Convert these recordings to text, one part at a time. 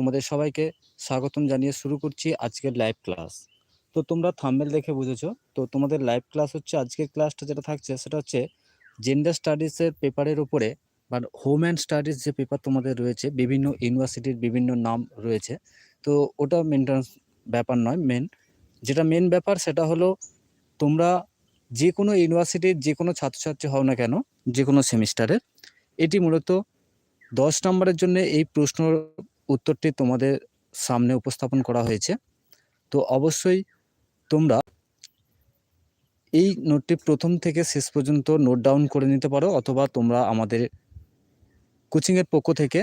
তোমাদের সবাইকে স্বাগতম জানিয়ে শুরু করছি আজকের লাইভ ক্লাস তো তোমরা থাম্বেল দেখে বুঝেছ, তো তোমাদের লাইভ ক্লাস হচ্ছে, আজকের ক্লাসটা যেটা থাকছে সেটা হচ্ছে জেন্ডার স্টাডিজের পেপারের উপরে, বা হোম অ্যান্ড স্টাডিজ যে পেপার তোমাদের রয়েছে, বিভিন্ন ইউনিভার্সিটির বিভিন্ন নাম রয়েছে। তো ওটা মেনটেন্স ব্যাপার নয় মেন যেটা মেন ব্যাপার সেটা হলো তোমরা যে কোনো ইউনিভার্সিটির যে কোনো ছাত্রছাত্রী হও না কেন, যে কোনো সেমিস্টারের এটি মূলত দশ নম্বরের জন্য এই প্রশ্ন উত্তরটি তোমাদের সামনে উপস্থাপন করা হয়েছে। তো অবশ্যই তোমরা এই নোটটি প্রথম থেকে শেষ পর্যন্ত নোট ডাউন করে নিতে পারো, অথবা তোমরা আমাদের কোচিংয়ের পক্ষ থেকে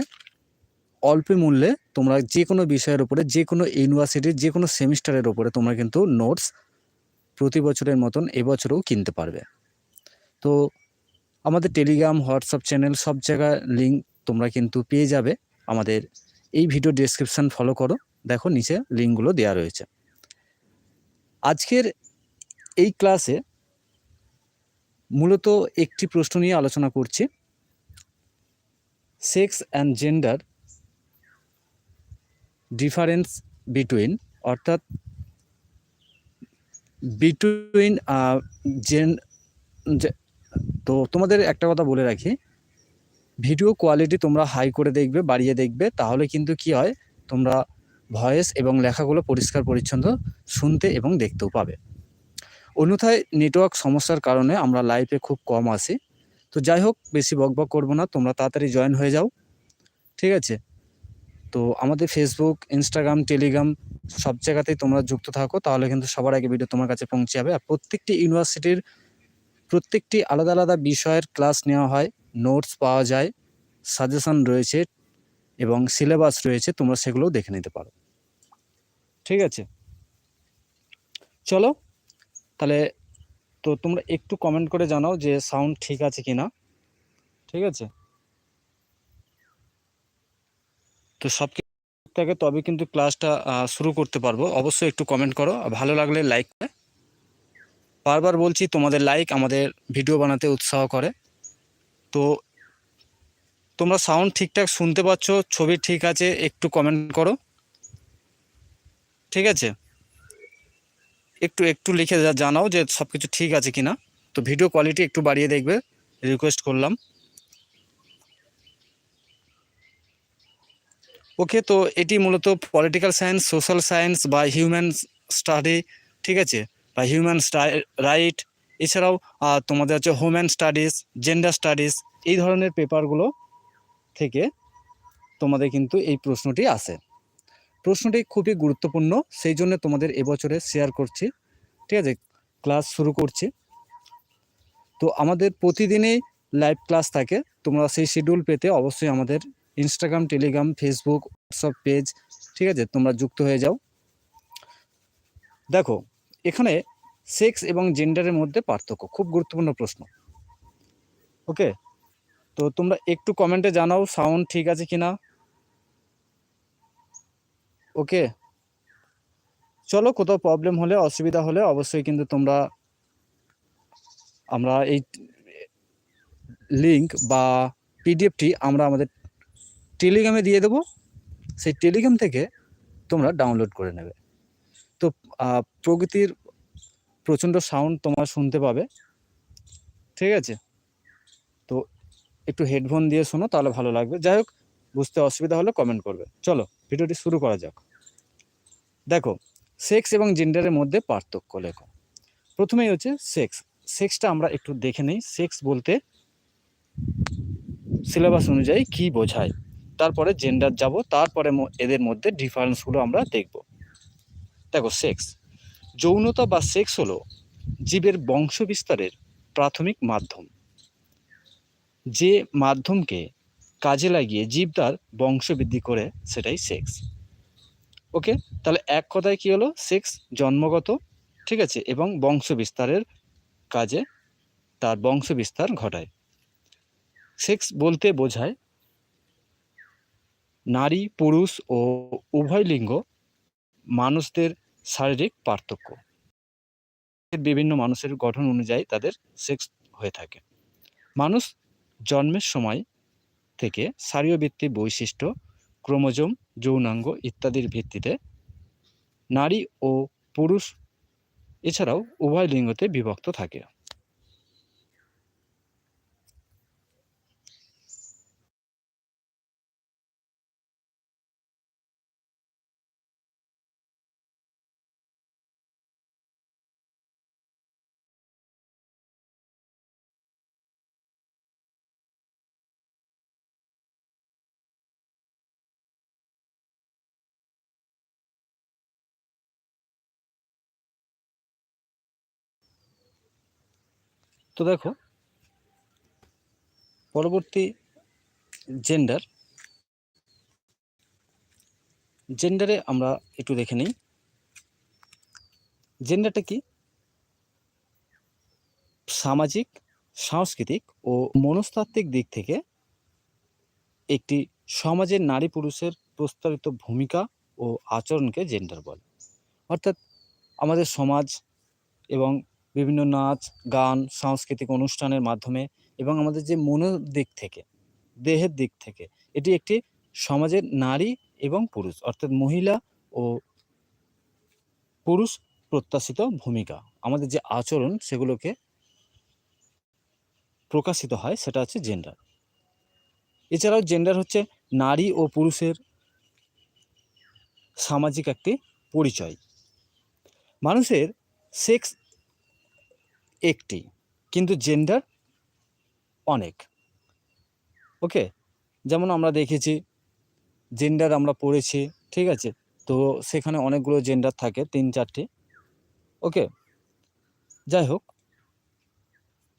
অল্প মূল্যে তোমরা যে কোনো বিষয়ের উপরে যে কোনো ইউনিভার্সিটির যে কোনো সেমিস্টারের উপরে তোমরা কিন্তু নোটস প্রতি বছরের মতন এবছরেও কিনতে পারবে। তো আমাদের টেলিগ্রাম, হোয়াটসঅ্যাপ চ্যানেল সব জায়গায় লিঙ্ক তোমরা কিন্তু পেয়ে যাবে আমাদের এই ভিডিও ডেসক্রিপশান ফলো করো। দেখো নিচে লিঙ্কগুলো দেওয়া রয়েছে। আজকের এই ক্লাসে মূলত একটি প্রশ্ন নিয়ে আলোচনা করছি। Sex and gender difference between অর্থাৎ বিটুইন জেন তো তোমাদের একটা কথা বলে রাখি। ভিডিও কোয়ালিটি তোমরা হাই করে দেখবে, বাড়িয়ে দেখবে, তাহলে কিন্তু কি হয়? তোমরা ভয়েস এবং লেখাগুলো পরিষ্কার, পরিচ্ছন্ন শুনতে এবং দেখতেও পাবে। অন্যথায় নেটওয়ার্ক সমস্যার কারণে আমরা লাইভে খুব কম আসি তো যাই হোক, বেশি বকবক করব না, তোমরা তাড়াতাড়ি জয়েন হয়ে যাও। ঠিক আছে? তো আমাদের ফেসবুক ইনস্টাগ্রাম টেলিগ্রাম সব জায়গাতেই তোমরা যুক্ত থাকো, তাহলে কিন্তু সবার আগে ভিডিও তোমার কাছে পৌঁছে যাবে। আর প্রত্যেকটি ইউনিভার্সিটির প্রত্যেকটি আলাদা আলাদা বিষয়ের ক্লাস নেওয়া হয়। নোটস পাওয়া যায় সাজেশন রয়েছে এবং সিলেবাস রয়েছে, তোমরা সেগুলোও দেখে নিতে পারো। ঠিক আছে? চলো, তাহলে তো তোমরা একটু কমেন্ট করে জানাও যে সাউন্ড ঠিক আছে কি না ঠিক আছে? তো সব থেকে তবে কিন্তু ক্লাসটা শুরু করতে পারব। অবশ্যই একটু কমেন্ট করো। ভালো লাগলে লাইক বারবার বলছি, তোমাদের লাইক আমাদের ভিডিও বানাতে উৎসাহ করে। তো তোমরা সাউন্ড ঠিকঠাক শুনতে পাচ্ছ, ছবি ঠিক আছে, একটু কমেন্ট করো। ঠিক আছে? একটু একটু লিখে জানাও যে সব কিছু ঠিক আছে কি না তো ভিডিও কোয়ালিটি একটু বাড়িয়ে দেখবে রিকোয়েস্ট করলাম। ওকে তো এটি মূলত পলিটিক্যাল সায়েন্স সোশ্যাল সায়েন্স বা হিউম্যান স্টাডি ঠিক আছে? বা হিউম্যান রাইট এছাড়াও তোমাদের হচ্ছে হোম্যান স্টাডিজ জেন্ডার স্টাডিজ এই ধরনের পেপারগুলো থেকে তোমাদের কিন্তু এই প্রশ্নটি আসে। প্রশ্নটি খুবই গুরুত্বপূর্ণ, সেই জন্য তোমাদের এবছরে শেয়ার করছি, ঠিক আছে? ক্লাস শুরু করছি। তো আমাদের প্রতিদিনই লাইভ ক্লাস থাকে, তোমরা সেই শিডিউল পেতে অবশ্যই আমাদের Instagram Telegram Facebook WhatsApp page ঠিক আছে? তোমরা যুক্ত হয়ে যাও। দেখো, এখানে সেক্স এবং জেন্ডারের মধ্যে পার্থক্য। খুব গুরুত্বপূর্ণ প্রশ্ন। ওকে তো তোমরা একটু কমেন্টে জানাও সাউন্ড ঠিক আছে কিনা? ওকে চলো, কোথাও প্রবলেম হলে, অসুবিধা হলে অবশ্যই কিন্তু তোমরা আমরা এই লিঙ্ক বা পিডিএফটি আমরা আমাদের টেলিগ্রামে দিয়ে দেবো। সেই টেলিগ্রাম থেকে তোমরা ডাউনলোড করে নেবে। তো প্রকৃতির প্রচণ্ড সাউন্ড তোমরা শুনতে পাবে। ঠিক আছে? তো একটু হেডফোন দিয়ে শোনো, তাহলে ভালো লাগবে। যাই হোক, বুঝতে অসুবিধা হলে কমেন্ট করবে। চলো, ভিডিওটি শুরু করা যাক। দেখো সেক্স এবং জেন্ডারের মধ্যে পার্থক্য লেখো। প্রথমেই হচ্ছে সেক্স সেক্সটা আমরা একটু দেখে নেই। সেক্স বলতে সিলেবাস অনুযায়ী কি বোঝায়। তারপরে জেন্ডার যাব, তারপরে এদের মধ্যে ডিফারেন্সগুলো আমরা দেখব। দেখো সেক্স যৌনতা বা সেক্স হলো জীবের বংশ বিস্তারের প্রাথমিক মাধ্যম। যে মাধ্যমকে কাজে লাগিয়ে জীব তার বংশ বৃদ্ধি করে সেটাই সেক্স। ওকে? তাহলে এক কথায় কী হলো? সেক্স জন্মগত, ঠিক আছে, এবং বংশ বিস্তারের কাজে তার বংশ বিস্তার ঘটায়। সেক্স বলতে বোঝায় নারী, পুরুষ ও উভয় লিঙ্গ মানুষদের শারীরিক পার্থক্য। বিভিন্ন মানুষের গঠন অনুযায়ী তাদের সেক্স হয়ে থাকে। মানুষ জন্মের সময় থেকে শারীরবৃত্তিক বৈশিষ্ট্য, ক্রোমোজোম, যৌনাঙ্গ ইত্যাদির ভিত্তিতে নারী ও পুরুষ এছাড়াও উভয় লিঙ্গতে বিভক্ত থাকে। তো দেখো, পরবর্তী জেন্ডার জেন্ডারে আমরা একটু দেখে নিই। জেন্ডারটা কি? সামাজিক, সাংস্কৃতিক ও মনস্তাত্ত্বিক দিক থেকে একটি সমাজের নারী পুরুষের প্রস্তাবিত ভূমিকা ও আচরণকে জেন্ডার বলে। অর্থাৎ আমাদের সমাজ এবং বিভিন্ন নাচ, গান, সাংস্কৃতিক অনুষ্ঠানের মাধ্যমে এবং আমাদের যে মনের দিক থেকে, দেহের দিক থেকে, এটি একটি সমাজের নারী এবং পুরুষ, অর্থাৎ মহিলা ও পুরুষ প্রত্যাশিত ভূমিকা। আমাদের যে আচরণ, সেগুলোকে প্রকাশিত হয়, সেটা হচ্ছে জেন্ডার এছাড়াও জেন্ডার হচ্ছে নারী ও পুরুষের সামাজিক একটি পরিচয়। মানুষের সেক্স একটি, কিন্তু জেন্ডার অনেক। ওকে যেমন আমরা দেখেছি জেন্ডার আমরা পড়েছি, ঠিক আছে? তো সেখানে অনেকগুলো জেন্ডার থাকে, তিন, চারটি। ওকে যাই হোক,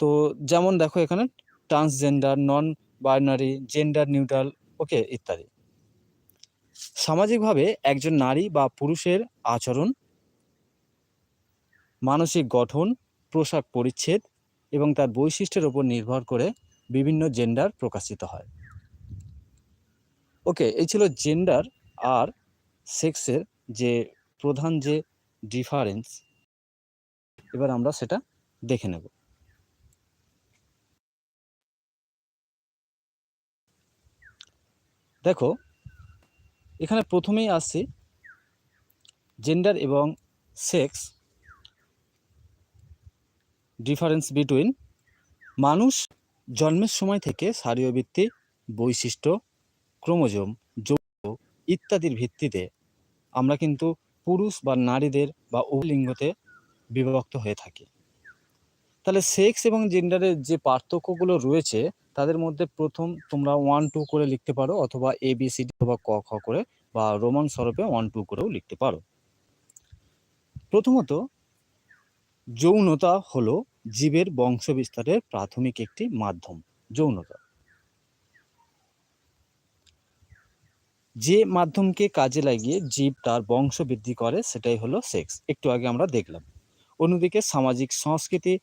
তো যেমন দেখো এখানে transgender non binary gender neutral okay ইত্যাদি। সামাজিকভাবে একজন নারী বা পুরুষের আচরণ, মানসিক গঠন পোশাক পরিচ্ছেদ এবং তার বৈশিষ্ট্যের উপর নির্ভর করে বিভিন্ন জেন্ডার প্রকাশিত হয়। ওকে এই ছিল জেন্ডার আর সেক্সের যে প্রধান যে ডিফারেন্স এবার আমরা সেটা দেখে নেব। দেখো, এখানে প্রথমেই আসছি জেন্ডার এবং সেক্স ডিফারেন্স বিটুইন মানুষ জন্মের সময় থেকে শারীরবৃত্তি বৈশিষ্ট্য, ক্রোমোজোম, যৌগ ইত্যাদির ভিত্তিতে আমরা কিন্তু পুরুষ বা নারীদের বা লিঙ্গতে বিভক্ত হয়ে থাকি। তাহলে সেক্স এবং জেন্ডারের যে পার্থক্যগুলো রয়েছে, তাদের মধ্যে প্রথম তোমরা ওয়ান টু করে লিখতে পারো অথবা এ বি সি ডি অথবা ক, খ করে বা রোমান স্বরূপে ওয়ান টু করেও লিখতে পারো। প্রথমত যৌনতা হলো জীবের বংশ বিস্তারের প্রাথমিক একটি মাধ্যম, যৌনতা। যে মাধ্যমকে কাজে লাগিয়ে জীব তার বংশ বৃদ্ধি করে সেটাই হলো সেক্স। একটু আগে আমরা দেখলাম। অন্যদিকে সামাজিক, সংস্কৃতি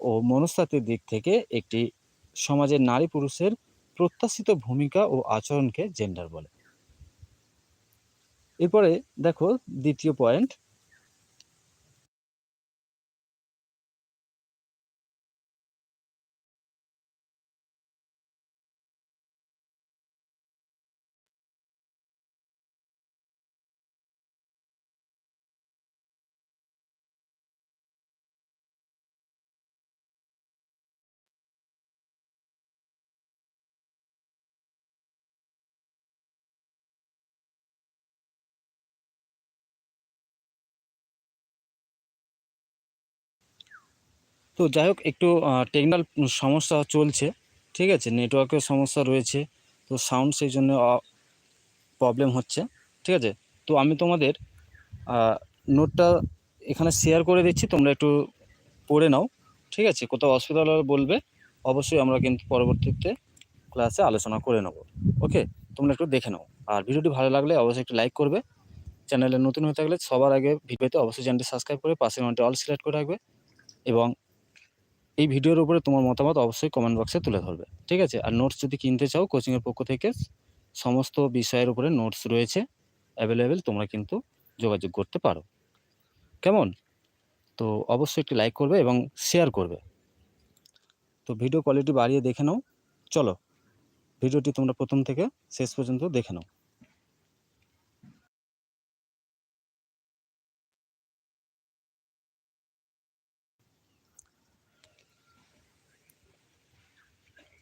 ও মনস্তাত্ত্বিক দিক থেকে একটি সমাজের নারী পুরুষের প্রত্যাশিত ভূমিকা ও আচরণকে জেন্ডার বলে। এরপরে দেখো দ্বিতীয় পয়েন্ট তো যাই হোক, একটু টেকনিক্যাল সমস্যা চলছে, ঠিক আছে? নেটওয়ার্কের সমস্যা রয়েছে, তো সাউন্ড সেই জন্য প্রবলেম হচ্ছে, ঠিক আছে? তো আমি তোমাদের নোটটা এখানে শেয়ার করে দিচ্ছি, তোমরা একটু পড়ে নাও, ঠিক আছে? কোথাও অসুবিধা হলে বলবে, অবশ্যই আমরা কিন্তু পরবর্তীতে ক্লাসে আলোচনা করে নেব ওকে তোমরা একটু দেখে নাও। আর ভিডিওটি ভালো লাগলে অবশ্যই একটু লাইক করবে। চ্যানেলে নতুন হয়ে থাকলে সবার আগে ভিডিওতে অবশ্যই চ্যানেলটি সাবস্ক্রাইব করে পাশের মনটি অল সিলেক্ট করে রাখবে এবং এই ভিডিওর উপরে তোমার মতামত অবশ্যই কমেন্ট বক্সে তুলে ধরবে। ঠিক আছে? আর নোটস যদি কিনতে চাও কোচিংয়ের পক্ষ থেকে সমস্ত বিষয়ের উপরে নোটস রয়েছে অ্যাভেলেবেল তোমরা কিন্তু যোগাযোগ করতে পারো। কেমন? তো অবশ্যই একটি লাইক করবে এবং শেয়ার করবে। তো ভিডিও কোয়ালিটি বাড়িয়ে দেখে নাও। চলো ভিডিওটি তোমরা প্রথম থেকে শেষ পর্যন্ত দেখে নাও।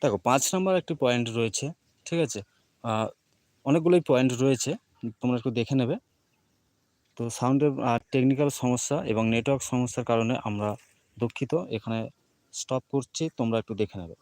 দেখো, পাঁচ নাম্বার একটি পয়েন্ট রয়েছে, ঠিক আছে? অনেকগুলোই পয়েন্ট রয়েছে, তোমরা একটু দেখে নেবে। তো সাউন্ডের টেকনিক্যাল সমস্যা এবং নেটওয়ার্ক সমস্যার কারণে আমরা দুঃখিত। এখানে স্টপ করছি, তোমরা একটু দেখে নেবে।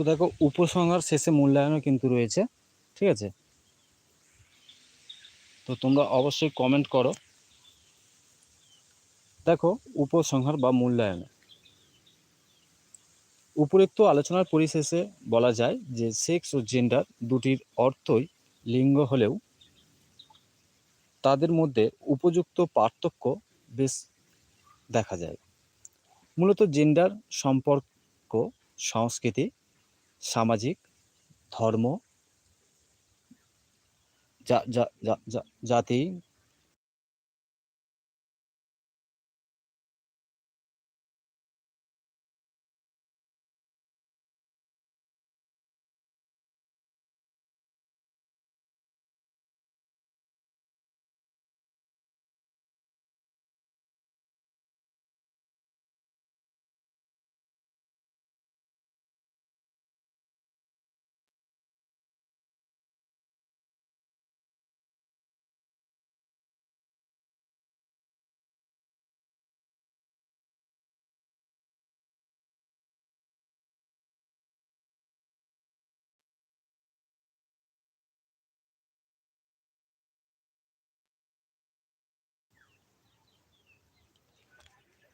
তো দেখো উপসংহার শেষে মূল্যায়নও কিন্তু রয়েছে, ঠিক আছে? তো তোমরা অবশ্যই কমেন্ট করো। দেখো উপসংহার বা মূল্যায়ন। উপরোক্ত আলোচনার পরিশেষে বলা যায় যে সেক্স ও জেন্ডার দুটির অর্থই লিঙ্গ হলেও তাদের মধ্যে উপযুক্ত পার্থক্য বেশ দেখা যায়। মূলত জেন্ডার সম্পর্ক, সংস্কৃতি সামাজিক ধর্ম জাতি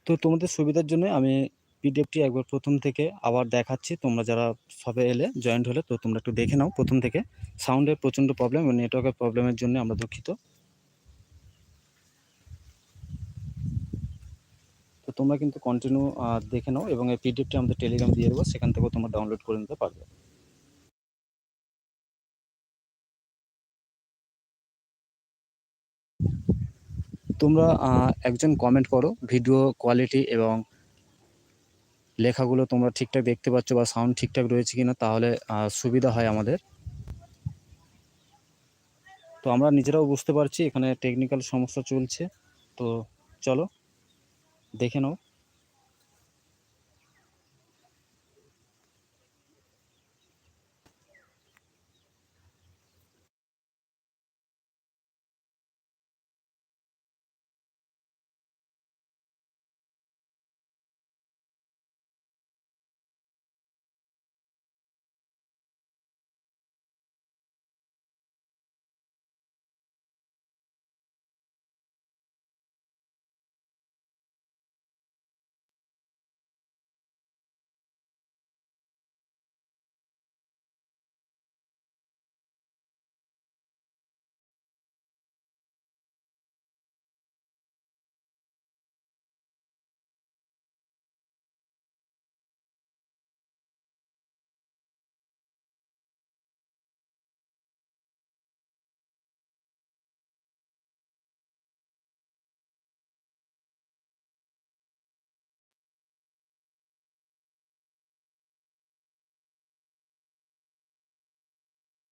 তো তোমাদের সুবিধার জন্য আমি পিডিএফটি একবার প্রথম থেকে আবার দেখাচ্ছি। তোমরা যারা সবে এলে জয়েন্ট হলে তো তোমরা একটু দেখে নাও প্রথম থেকে। সাউন্ডের প্রচণ্ড প্রবলেম এবং নেটওয়ার্কের প্রবলেমের জন্য আমরা দুঃখিত। তো তোমরা কিন্তু কন্টিনিউ দেখে নাও এবং এই পিডিএফটি আমাদের টেলিগ্রাম দিয়ে দেবো, সেখান থেকেও তোমরা ডাউনলোড করে নিতে পারবে। তোমরা একজন কমেন্ট করো ভিডিও কোয়ালিটি এবং লেখাগুলো তোমরা ঠিকঠাক দেখতে পাচ্ছ বা সাউন্ড ঠিকঠাক রয়েছে কি না তাহলে সুবিধা হয় আমাদের। তো আমরা নিজেরাও বুঝতে পারছি, এখানে টেকনিক্যাল সমস্যা চলছে। তো চলো, দেখে নাও।